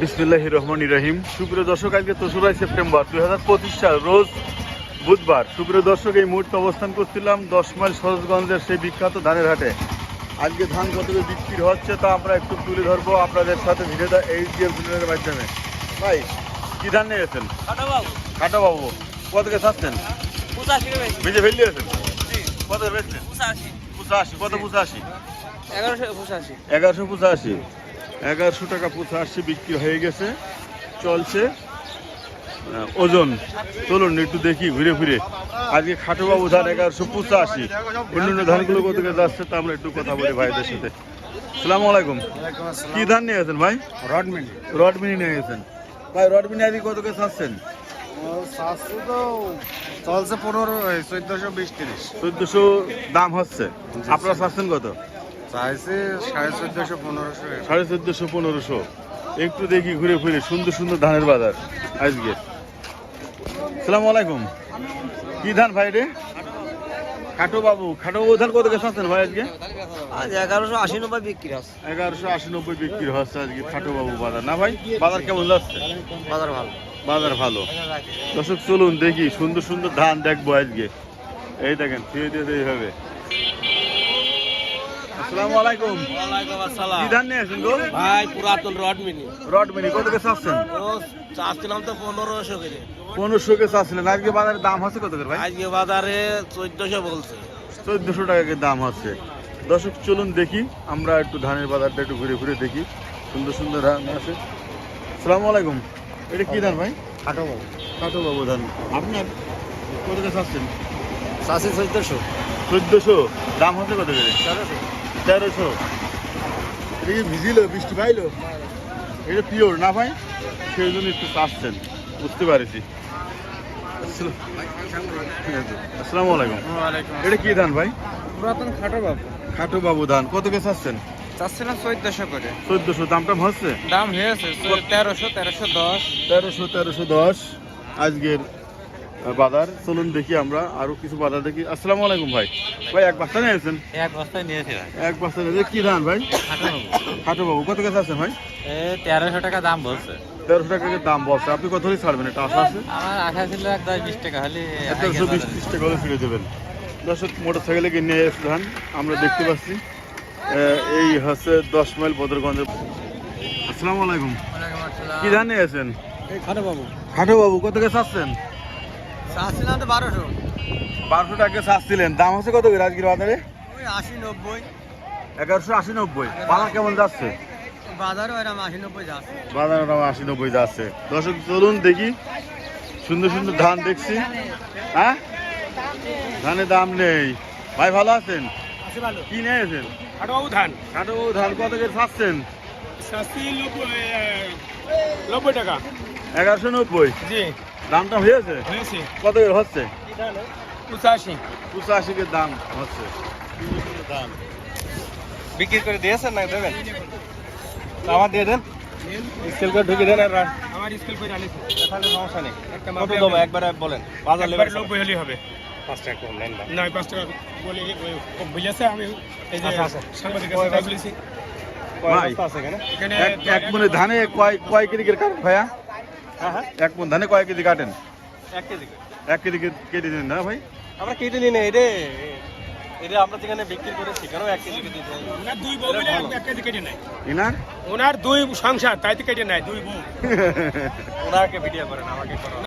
বিসমুল্লাহ রহমান রহিম। সুপ্রিয় দর্শক আজকে তেসরাই সেপ্টেম্বর দুই হাজার পঁচিশ সাল রোজ বুধবার। সুপ্রিয় দর্শক এই মুহূর্তে অবস্থান করছিলাম দশ মাইল সরোজগঞ্জের সেই বিখ্যাত ধানের হাটে। আজকে ধান কত বিক্রি হচ্ছে তা আমরা একটু তুলে ধরবো আপনাদের সাথে ভিডিওটা এই জিএম চ্যানেলের মাধ্যমে। ভাই কি ধান নিয়েছেন? কাটা বাবু কত কে চাচ্ছেন? ভিজে ফেললে আছেন কত বেচছেন পঁচাশি। কত পঁচাশি? এগারোশো পঁচাশি। এগারোশো টাকা পঁচাশি বিক্রি হয়ে গেছে চলছে। ওজন চলুন একটু দেখি ঘুরে ফিরে। আজকে খাটোবাবু ধান এগারোশো পঁচাশি অন্যান্য ধানগুলো কত করে যাচ্ছে তা আমরা একটু কথা বলি ভাইদের সাথে। সালাম আলাইকুম। কি ধান নিয়ে গেছেন ভাই? রডমিনি। রডমিনি নিয়ে গেছেন। ভাই রডমিনি আজকে কত করে চাচ্ছেন? চলছে পনেরো চোদ্দশো বিশ তিরিশ। চোদ্দশো দাম হচ্ছে। আপনারা চাচ্ছেন কত? চাইছে সাড়ে চোদ্দশো পনেরোশো সাড়ে চোদ্দশো পনেরোশো। একটু দেখি ঘুরে ফিরে সুন্দর সুন্দর ধানের বাজার আজকে। সালাম আলাইকুম। কি ধান ভাই রে? খাটো বাবু খাটো বাবু ধান কত গেছে আছেন ভাই আজকে? আজ এগারোশো আশি নব্বই বিক্রি আছে এগারোশো আশি নব্বই বিক্রি হচ্ছে আজকে খাটো বাবু বাজার। না ভাই বাজার কেমন যাচ্ছে? বাজার ভালো। বাজার ভালো। দর্শক চলুন দেখি সুন্দর সুন্দর ধান দেখব আজকে। এই দেখেন ফিরে দিয়ে এইভাবে। আসসালামু আলাইকুম। কি ধান নিয়ে আসেন গো? ভাই পুরাতন রডমিনি রড মিনি কত আসছেন ও চাচ্ছিলাম তো পনেরোশো করে। পনেরোশো কে চাচ্ছিলেন। আজকে বাজারের দাম হচ্ছে কত করে ভাই? আজকে বাজারে চোদ্দশো বলছে। চোদ্দশো টাকা করে দাম হচ্ছে। দর্শক চলুন দেখি। আমরা একটু ধানের বাজারটা একটু ঘুরে ঘুরে দেখি। সুন্দর সুন্দর ধান আছে। সালাম আলাইকুম। এটা কি ধান ভাই? খাটো বাবু কাটো বাবু ধান। আপনার কত করে চাচ্ছেন? চাষি চোদ্দশো। চোদ্দশো। দাম হচ্ছে কত করে? তেরোশো। এটা কি ভিজিল বৃষ্টি পাইলো? এটা পিওর না ভাই? সেই জন্য একটু চাচ্ছেন বুঝতে পারছি। আসসালাম- ঠিক আছে। আসসালামু আলাইকুম। এটা কি ধান ভাই? পুরাতন খাটো বাবু। খাটো বাবু ধান। কত কে চাচ্ছেন? চাচ্ছিলাম চোদ্দশো করে। চোদ্দশো। দামটা হচ্ছে? দাম হয়েছে তেরোশো তেরোশো দশ। তেরোশো তেরোশো দশ। আজকের বাজার। চলুন দেখি আমরা আরও কিছু বাজার দেখি। আসসালামু আলাইকুম ভাই। ভাই এক বস্তা নিয়েছেন এক বস্তায় নিয়েছি ভাই। এক বস্তা নিয়েছে কি ধান ভাই? খাটো বাবু কত কাছে আছেন ভাই? এ তেরোশো টাকা দাম বলছে। তেরোশো টাকা করে দাম বলছে। আপনি কত হলে ছাড়বেন? এটা আশা আছে? আমার আশা ছিল এক দশ বিশ টাকা হলে তেরোশো বিশ ত্রিশ টাকা হলে ফিরে দেবেন। দর্শক মোটর সাইকেলে কিনে নিয়ে এসে ধান আমরা দেখতে পাচ্ছি। এই হচ্ছে দশ মাইল বদরগঞ্জের আসসালামু আলাইকুম। কি ধান নিয়েছেন খাটো বাবু খাটো বাবু কত কাছে আসছেন? চাচ্ছিলাম তো বারোশো। বারোশো টাকা চাচ্ছিলেন। দাম হচ্ছে কত করে আজকের বাজারে? ওই আশি নব্বই। এগারোশো আশি নব্বই। বাজার কেমন যাচ্ছে? বাজারও এরকম আশি নব্বই যাচ্ছে। বাজার দাম আশি নব্বই যাচ্ছে। দর্শক চলুন দেখি। সুন্দর সুন্দর ধান দেখছি। হ্যাঁ? ধানের দাম নেই। ভাই ভালো আছেন? ভালো। কি নিয়েছেন? খাটোবাবু ধান। কাটো ধান কত করে চাচ্ছি নব্বই টাকা। এগারোশো নব্বই। জি। দামটা হয়েছে? হয়েছে। কত হচ্ছে? পঁচাশি। পঁচাশি কে দাম হচ্ছে। দাম বিক্রি করে দিয়েছেন না দেবেন? আমার দিয়ে দেন। স্কেল করে ঢুকে দেন আর আমার স্কুল করে আনিস। তাহলে সমস্যা নেই। একটা কত দেবো? আপনি- একবারে বলেন। বাজার লেভেল নব্বই হলেই হবে। পাঁচ টাকা কম নেন না। নয় পাঁচ টাকা বলে বুঝেছে আমি। এই যে আচ্ছা, আচ্ছা। বলেছি। এক এক মনে ধানে কয় কয় কেজি করে ভাইয়া? হ্যাঁ হ্যাঁ। এক মন ধানে কয় কেজি কাটেন? এক কেজি এক কেজি কে- কেটে দিন না ভাই? আমরা কেটে নিই না এটা এটা আমরা যেখানে বিক্রি করে সেখানেও এক কেজি কেটে দেয় ওনার দুই বউ এক- কেজি কেটে নেয়। ইনার? ওনার দুই সংসার তাইতে কেটে নেয় দুই বউ। ওনাকে ভিডিও করেন আমাকে করেন।